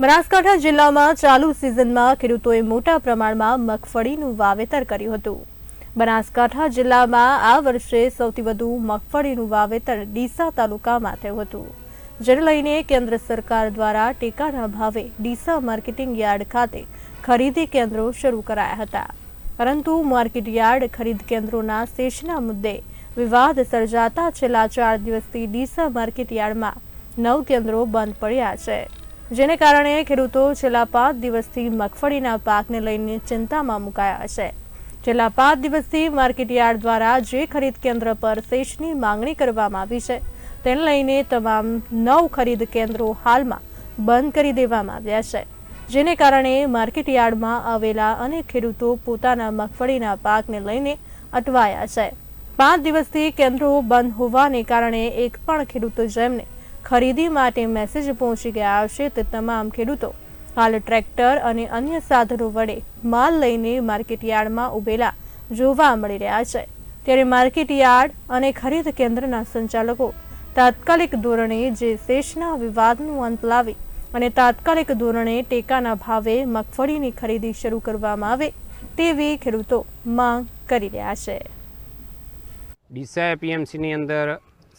બનાસકાંઠા જિલ્લામાં ચાલુ સિઝનમાં ખેડૂતોએ મોટા પ્રમાણમાં મગફળીનું વાવેતર કર્યું હતું. બનાસકાંઠા જિલ્લામાં આ વર્ષે સૌથી વધુ મગફળીનું વાવેતર ડીસા તાલુકામાં થયું હતું. જેને લઈને કેન્દ્ર સરકાર દ્વારા ટેકાના ભાવે ડીસા માર્કેટિંગ યાર્ડ ખાતે ખરીદી કેન્દ્રો શરૂ કરાયા હતા. પરંતુ માર્કેટ યાર્ડ ખરીદ કેન્દ્રોના શેષના મુદ્દે વિવાદ સર્જાતા છેલ્લા ચાર દિવસથી ડીસા માર્કેટ યાર્ડમાં નવ કેન્દ્રો બંધ પડ્યા છે. જેને કારણે ખેડૂતો છેલ્લા પાંચ દિવસથી મગફળીના પાકને લઈને ચિંતામાં મુકાયા છે. છેલ્લા પાંચ દિવસથી માર્કેટ યાર્ડ દ્વારા જે ખરીદ કેન્દ્ર પર શેષની માંગણી કરવામાં આવી છે, તેને લઈને તમામ નવ ખરીદ કેન્દ્રો હાલમાં બંધ કરી દેવામાં આવ્યા છે. જેને કારણે માર્કેટ યાર્ડમાં આવેલા અનેક ખેડૂતો પોતાના મગફળીના પાકને લઈને અટવાયા છે. પાંચ દિવસથી કેન્દ્રો બંધ હોવાને કારણે એક પણ ખેડૂતો જેમને ખરીદી માટે મેસેજ પહોંચી ગયા હશે તે તમામ ખેડૂતો, હાલ ટ્રેક્ટર અને અન્ય સાધનો વડે માલ લઈને માર્કેટ યાર્ડમાં ઉભેલા જોવા મળી રહ્યા છે. ત્યારે માર્કેટ યાર્ડ અને ખરીદ કેન્દ્રના સંચાલકો તાત્કાલિક ધોરણે જે શેષના વિવાદનું અંત લાવી અને તાત્કાલિક ધોરણે ટેકાના ભાવે મગફળીની ખરીદી શરૂ કરવામાં આવે તેવી ખેડૂતો માંગ કરી રહ્યા છે. ડીસા એપીએમસીની અંદર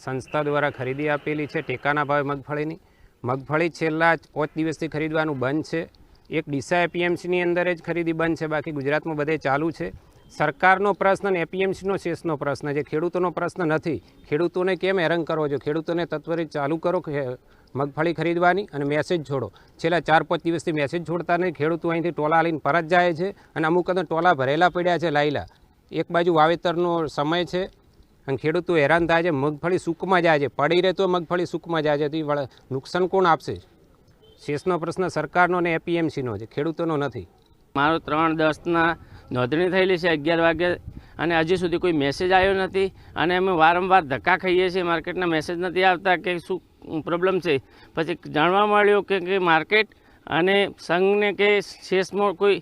સંસ્થા દ્વારા ખરીદી આપેલી છે ટેકાના ભાવે મગફળીની. મગફળી છેલ્લા પાંચ દિવસથી ખરીદવાનું બંધ છે. એક ડીસા એપીએમસીની અંદર જ ખરીદી બંધ છે. બાકી ગુજરાતમાં બધે ચાલુ છે. સરકારનો પ્રશ્ન અને એપીએમસીનો શેષનો પ્રશ્ન છે. ખેડૂતોનો પ્રશ્ન નથી. ખેડૂતોને કેમ હેરાન કરો છો ખેડૂતોને તત્વરે ચાલુ કરો મગફળી ખરીદવાની અને મેસેજ છોડો છેલ્લા ચાર પાંચ દિવસથી મેસેજ છોડતા નહીં ખેડૂતો અહીંથી ટોલા લઈને પરત જાય છે અને અમુક તો ટોલા ભરેલા પડ્યા છે લાયલા. એક બાજુ વાવેતરનો સમય છે. અને ખેડૂતો હેરાન થાય છે, મગફળી સૂકમાં જાય છે, પડી રહે તો મગફળી સૂકમાં જાય છે. તો એ નુકસાન કોણ આપશે? શેષનો પ્રશ્ન સરકારનો અને એપીએમસીનો છે, ખેડૂતોનો નથી. મારો ત્રણ દસના નોંધણી થયેલી છે અગિયાર વાગે અને હજી સુધી કોઈ મેસેજ આવ્યો નથી અને અમે વારંવાર ધક્કા ખાઈએ છીએ માર્કેટના મેસેજ નથી આવતા કે શું પ્રોબ્લેમ છે. પછી જાણવા મળ્યું કે માર્કેટ અને સંઘને કે શેષમાં કોઈ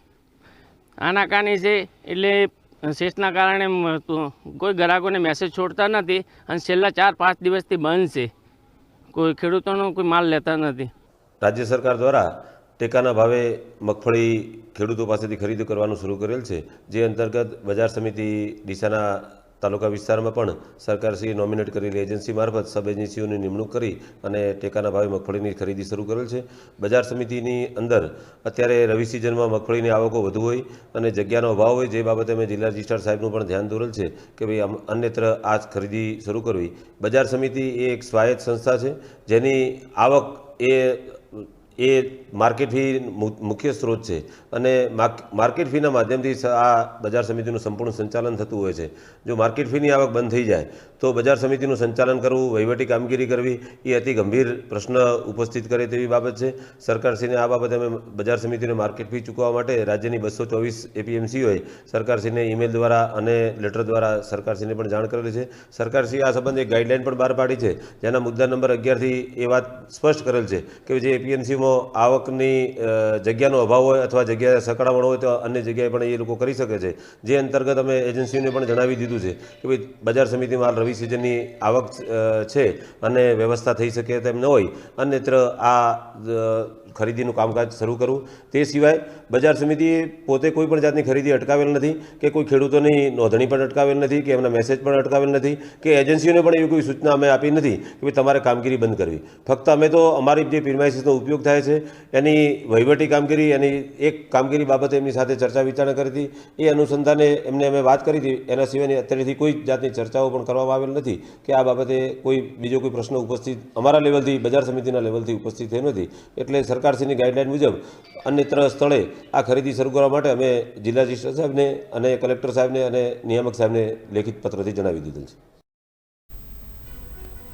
આનાકાની છે, એટલે શેષના કારણે કોઈ ગ્રાહકોને મેસેજ છોડતા નથી અને છેલ્લા ચાર, પાંચ દિવસથી બંધ છે. કોઈ ખેડૂતોનો કોઈ માલ લેતા નથી. રાજ્ય સરકાર દ્વારા ટેકાના ભાવે મગફળી ખેડૂતો પાસેથી ખરીદી કરવાનું શરૂ કરેલ છે. જે અંતર્ગત બજાર સમિતિ ડીસાના તાલુકા વિસ્તારમાં પણ સરકારશ્રીએ નોમિનેટ કરેલી એજન્સી મારફત સબ એજન્સીઓની નિમણૂક કરી અને ટેકાના ભાવે મગફળીની ખરીદી શરૂ કરેલ છે. બજાર સમિતિની અંદર અત્યારે રવિ સિઝનમાં મગફળીની આવકો વધુ હોય અને જગ્યાનો અભાવ હોય જે બાબતે અમે જિલ્લા રજિસ્ટ્રાર સાહેબનું પણ ધ્યાન દોરેલ છે કે ભાઈ અન્યત્ર આ જ ખરીદી શરૂ કરવી. બજાર સમિતિ એ એક સ્વાયત્ત સંસ્થા છે જેની આવક એ એ માર્કેટ ફી મુખ્ય સ્ત્રોત છે. અને માર્ક- માર્કેટ ફીના માધ્યમથી આ બજાર સમિતિનું સંપૂર્ણ સંચાલન થતું હોય છે. જો માર્કેટ ફીની આવક બંધ થઈ જાય, તો બજાર સમિતિનું સંચાલન કરવું, વહીવટી કામગીરી કરવી, એ અતિ ગંભીર પ્રશ્ન ઉપસ્થિત કરે તેવી બાબત છે. સરકારશ્રીને આ બાબતે અમે બજાર સમિતિને માર્કેટ ફી ચૂકવવા માટે રાજ્યની બસો ચોવીસ એપીએમસીઓએ સરકારશ્રીને ઈમેલ દ્વારા અને લેટર દ્વારા સરકારશ્રીને પણ જાણ કરેલી છે. સરકારશ્રીએ આ સંબંધે એક ગાઈડલાઈન પણ બહાર પાડી છે, જેના મુદ્દા નંબર અગિયારથી એ વાત સ્પષ્ટ કરેલ છે કે જે એપીએમસીમાં આવકની જગ્યાનો અભાવ હોય અથવા જગ્યાએ સકડામણ હોય તો અન્ય જગ્યાએ પણ એ લોકો કરી શકે છે. જે અંતર્ગત અમે એજન્સીઓને પણ જણાવી દીધું છે કે ભાઈ બજાર સમિતિમાં રવિ સિઝનની આવક છે અને વ્યવસ્થા થઈ શકે તેમ ન હોય, અન્યત્ર આ ખરીદીનું કામકાજ શરૂ કરવું તે સિવાય બજાર સમિતિએ પોતે કોઈ પણ જાતની ખરીદી અટકાવેલ નથી કે કોઈ ખેડૂતોની નોંધણી પણ અટકાવેલ નથી કે એમના મેસેજ પણ અટકાવેલ નથી કે એજન્સીઓને પણ એવી કોઈ સૂચના અમે આપી નથી કે ભાઈ તમારે કામગીરી બંધ કરવી. ફક્ત અમે તો અમારી જે પીરમાઇસીસનો ઉપયોગ થાય છે. એની વહીવટી કામગીરી, એની એક કામગીરી બાબતે એમની સાથે ચર્ચા વિચારણા કરી હતી. એ અનુસંધાને એમને અમે વાત કરી હતી. એના સિવાયની અત્યારેથી કોઈ જાતની ચર્ચાઓ પણ કરવામાં આવેલ નથી કે આ બાબતે કોઈ બીજો કોઈ પ્રશ્ન ઉપસ્થિત અમારા લેવલથી, બજાર સમિતિના લેવલથી ઉપસ્થિત થયો નથી. એટલે સરકારશ્રીની ગાઈડલાઇન મુજબ અન્યત્ર સ્થળે આ ખરીદી શરૂ કરવા માટે અમે જિલ્લા રજિસ્ટ્રાર સાહેબને અને કલેક્ટર સાહેબને અને નિયામક સાહેબને લેખિત પત્રથી જણાવી દીધું છે.